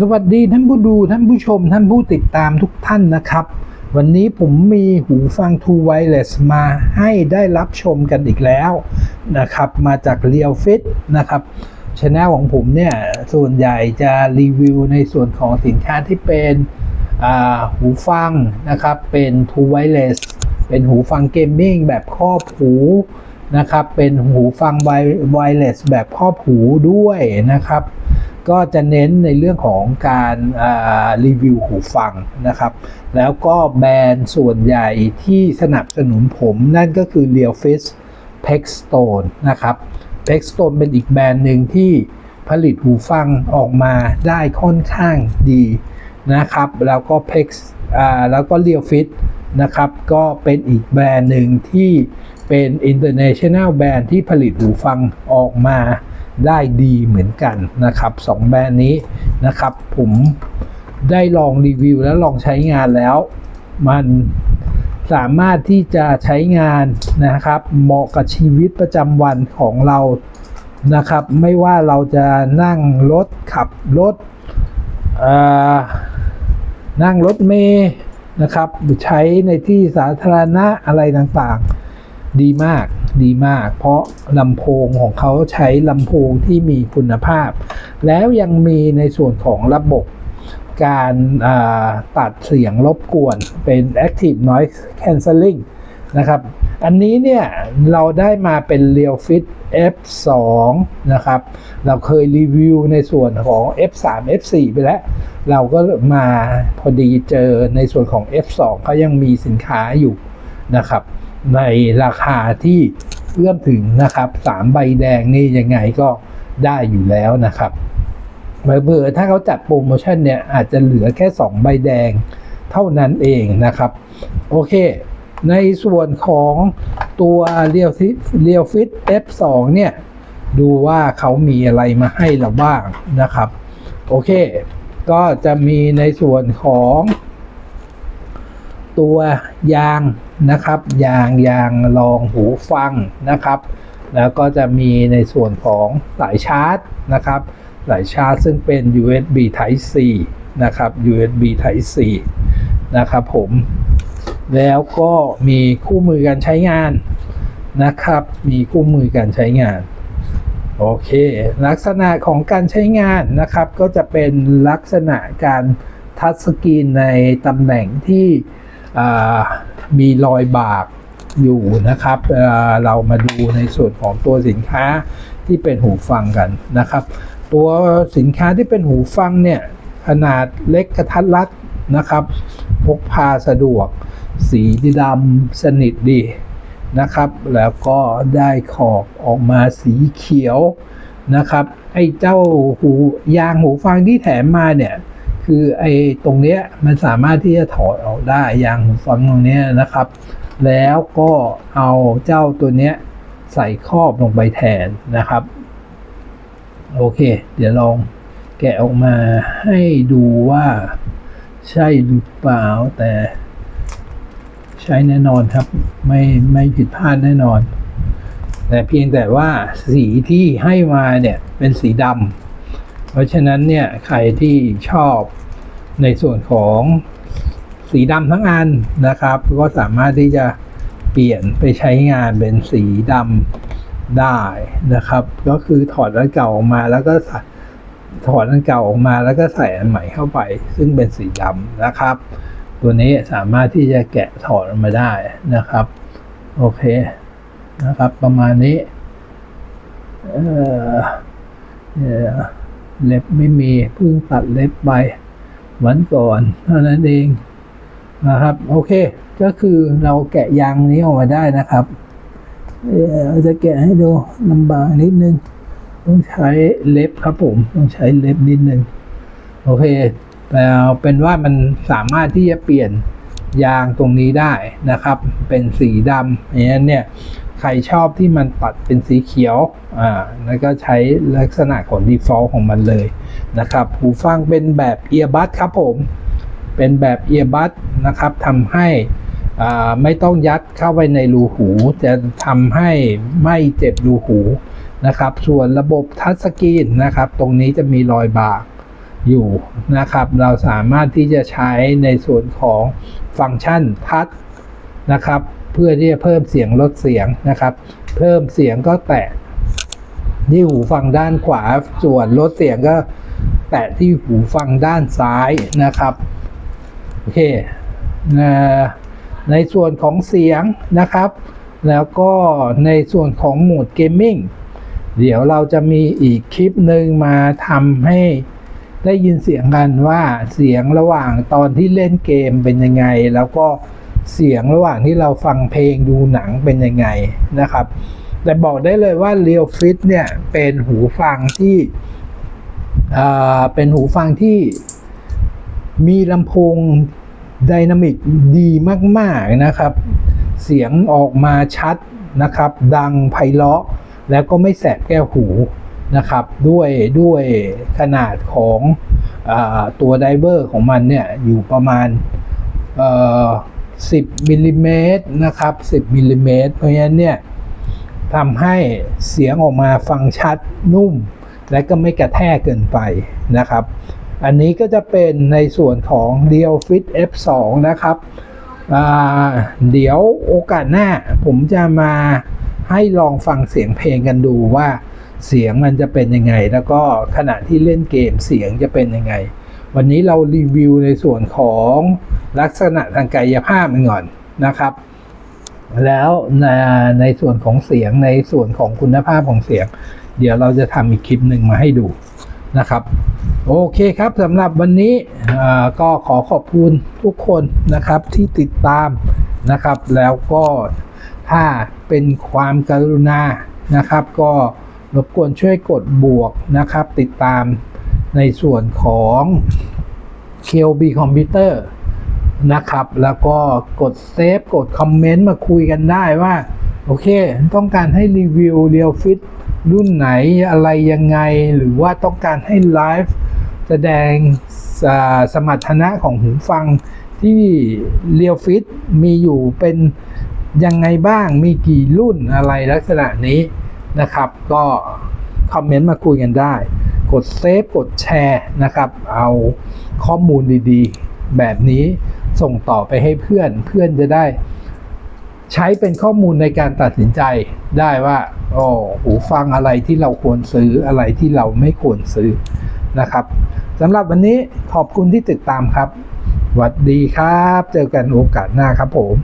สวัสดีท่านผู้ดูท่านผู้ชม ท่านผู้ติดตามทุกท่านนะครับ วันนี้ผมมีหูฟัง True Wireless มาให้ได้รับชมกันอีกแล้วนะครับ มาจาก Real Fit นะครับช anel ของผมเนี่ย ส่วนใหญ่จะรีวิวในส่วนของสินค้าที่เป็นหูฟังนะครับ เป็น True Wireless เป็นหูฟังเกมมิ่งแบบครอบหูนะครับ เป็นหูฟังไวเลสแบบครอบหูด้วยนะครับ ก็จะเน้นในเรื่องของการรีวิวหูฟังนะครับ แล้วก็แบรนด์ส่วนใหญ่ที่สนับสนุนผมนั่นก็คือ r e a l f i s p e x t o n e นะครับ p e x t o n e เป็นอีกแบรนด์หนึ่งที่ผลิตหูฟังออกมาได้ค่อนข้างดีนะครับ แล้วก็ Pex แล้วก็ r e a l f i t นะครับ ก็เป็นอีกแบรนด์หนึ่งที่เป็น international แบรนด์ที่ผลิตหูฟังออกมา ได้ดีเหมือนกันนะครับสองแบรนด์นี้นะครับ ผมได้ลองรีวิวแล้วลองใช้งานแล้ว มันสามารถที่จะใช้งานนะครับ เหมาะกับชีวิตประจำวันของเรานะครับ ไม่ว่าเราจะนั่งรถขับรถนั่งรถเมล์นะครับใช้ในที่สาธารณะอะไรต่างๆ ดีมาก ดีมาก เพราะลำโพงของเขาใช้ลำโพงที่มีคุณภาพ แล้วยังมีในส่วนของระบบการาตัดเสียงรบกวนเป็น Active Noise Cancelling นะครับ อันนี้เนี่ยเราได้มาเป็น Real Fit F2 นะครับ เราเคยรีวิวในส่วนของ F3 F4 ไปแล้ว เราก็มาพอดีเจอในส่วนของ F2 เขายังมีสินค้าอยู่นะครับ ในราคาที่เอื้อมถึงนะครับสามใบแดงนี่ยังไงก็ได้อยู่แล้วนะครับเบอร์ถ้าเขาจัดโปรโมชั่นเนี่ยอาจจะเหลือแค่ 2 ใบแดงเท่านั้นเองนะครับ โอเค ในส่วนของตัว Real Fit Real Fit F2 เนี่ย ดูว่าเขามีอะไรมาให้เราบ้างนะครับ โอเค ก็จะมีในส่วนของตัวยาง นะครับยางยางรองหูฟังนะครับ แล้วก็จะมีในส่วนของสายชาร์จนะครับสายชาร์จซึ่งเป็น USB Type C นะครับ USB Type C นะครับผมแล้วก็มีคู่มือการใช้งานนะครับ มีคู่มือการใช้งาน โอเค ลักษณะของการใช้งานนะครับ ก็จะเป็นลักษณะการทัชสกรีนในตำแหน่งที่อ่า มีรอยบากอยู่นะครับเเรามาดูในส่วนของตัวสินค้าที่เป็นหูฟังกันนะครับ ตัวสินค้าที่เป็นหูฟังเนี่ยขนาดเล็กกระทัดรัดนะครับ พกพาสะดวก สีดำสนิทดีนะครับ แล้วก็ได้ขอบออกมาสีเขียวนะครับ ไอ้เจ้าหูยางหูฟังที่แถมมาเนี่ย คือไอ้ตรงเนี้ยมันสามารถที่จะถอดออกได้ยางหูฟังตรงเนี้ยนะครับ แล้วก็เอาเจ้าตัวเนี้ยใส่ครอบลงไปแทนนะครับ โอเค เดี๋ยวลองแกะออกมาให้ดูว่าใช่หรือเปล่าแต่ใช้แน่นอนครับ ไม่ไม่ผิดพลาดแน่นอน แต่เพียงแต่ว่าสีที่ให้มาเนี่ยเป็นสีดำ ราะฉะนั้นเนี่ยใครที่ชอบในส่วนของสีดำทั้งอันนะครับ ก็สามารถที่จะเปลี่ยนไปใช้งานเป็นสีดำได้นะครับ ก็คือถอดอันเก่าออกมาแล้วก็ถอดอันเก่าออกมาแล้วก็ใส่อันใหม่เข้าไป ซึ่งเป็นสีดำนะครับ ตัวนี้สามารถที่จะแกะถอดออกมาได้นะครับ โอเคนะครับ ประมาณนี้ เออเอ่อ เล็บไม่มีเพิ่งตัดเล็บไปวันก่อนเท่านั้นเองนะครับ โอเค ก็คือเราแกะยางนี้ออกมาได้นะครับเราจะแกะให้ดูลำบากนิดนึง ต้องใช้เล็บครับผมต้องใช้เล็บนิดนึง โอเค แต่เป็นว่ามันสามารถที่จะเปลี่ยนยางตรงนี้ได้นะครับ เป็นสีดำอย่างนั้นเนี่ย ใครชอบที่มันตัดเป็นสีเขียว อ่า แล้วก็ใช้ลักษณะของ default ของมันเลยนะครับหูฟังเป็นแบบ earbud ครับผม เป็นแบบ earbud นะครับทำให้อ่าไม่ต้องยัดเข้าไปในรูหู จะทำให้ไม่เจ็บรูหูนะครับ ส่วนระบบทัชสกรีนนะครับ ตรงนี้จะมีรอยบากอยู่นะครับ เราสามารถที่จะใช้ในส่วนของฟังก์ชันทัชนะครับ เพื่อที่จะเพิ่มเสียงลดเสียงนะครับ เพิ่มเสียงก็แตะที่หูฟังด้านขวาส่วนลดเสียงก็แตะที่หูฟังด้านซ้ายนะครับโอเคในส่วนของเสียงนะครับ แล้วก็ในส่วนของโหมดเกมมิ่งเดี๋ยวเราจะมีอีกคลิปหนึ่งมาทำให้ได้ยินเสียงกันว่าเสียงระหว่างตอนที่เล่นเกมเป็นยังไง แล้วก็ เสียงระหว่างที่เราฟังเพลงดูหนังเป็นยังไงนะครับ แต่บอกได้เลยว่า Real Fit เนี่ยเป็นหูฟังที่เป็นหูฟังที่มีลำโพงไดนามิกดีมาก ๆ นะครับ เสียงออกมาชัดนะครับ ดังไพเราะ แล้วก็ไม่แสบแก้วหูนะครับ ด้วยด้วยขนาดของอตัวไดเวอร์ของมันเนี่ย อยู่ประมาณ 10มิลลิเมตรนะครับ10มิลลิเมตรเพราะฉะนั้นเนี่ยทำให้เสียงออกมาฟังชัดนุ่ม และก็ไม่กระแทกเกินไปนะครับ อันนี้ก็จะเป็นในส่วนของ d e a l Fit F2 นะครับเดี๋ยวโอกาสหน้าผมจะมาให้ลองฟังเสียงเพลงกันดูว่าเสียงมันจะเป็นยังไง แล้วก็ขณะที่เล่นเกมเสียงจะเป็นยังไง วันนี้เรารีวิวในส่วนของลักษณะทางกายภาพมันก่อนนะครับ แล้วในในส่วนของเสียงในส่วนของคุณภาพของเสียง เดี๋ยวเราจะทำอีกคลิปหนึ่งมาให้ดูนะครับ โอเคครับสำหรับวันนี้ก็ขอขอบคุณทุกคนนะครับที่ติดตามนะครับ แล้วก็ถ้าเป็นความกรุณานะครับ ก็รบกวนช่วยกดบวกนะครับ ติดตาม ในส่วนของ KOB Computer นะครับ แล้วก็กดเซฟกดคอมเมนต์มาคุยกันได้ว่า โอเค ต้องการให้รีวิวเรียวฟิตรุ่นไหนอะไรยังไง หรือว่าต้องการให้ไลฟ์แสดงสสมรรถนะของหูฟังที่เรียวฟิตมีอยู่เป็นยังไงบ้างมีกี่รุ่นอะไรลักษณะนี้นะครับ ก็คอมเมนต์มาคุยกันได้ กดเซฟกดแชร์นะครับ เอาข้อมูลดีๆ แบบนี้ส่งต่อไปให้เพื่อนเพื่อนจะได้ ใช้เป็นข้อมูลในการตัดสินใจได้ว่าโอ้หูฟังอะไรที่เราควรซื้ออะไรที่เราไม่ควรซื้อนะครับสำหรับวันนี้ขอบคุณที่ติดตามครับสวัสดีครับ เจอกันโอกาสหน้าครับผม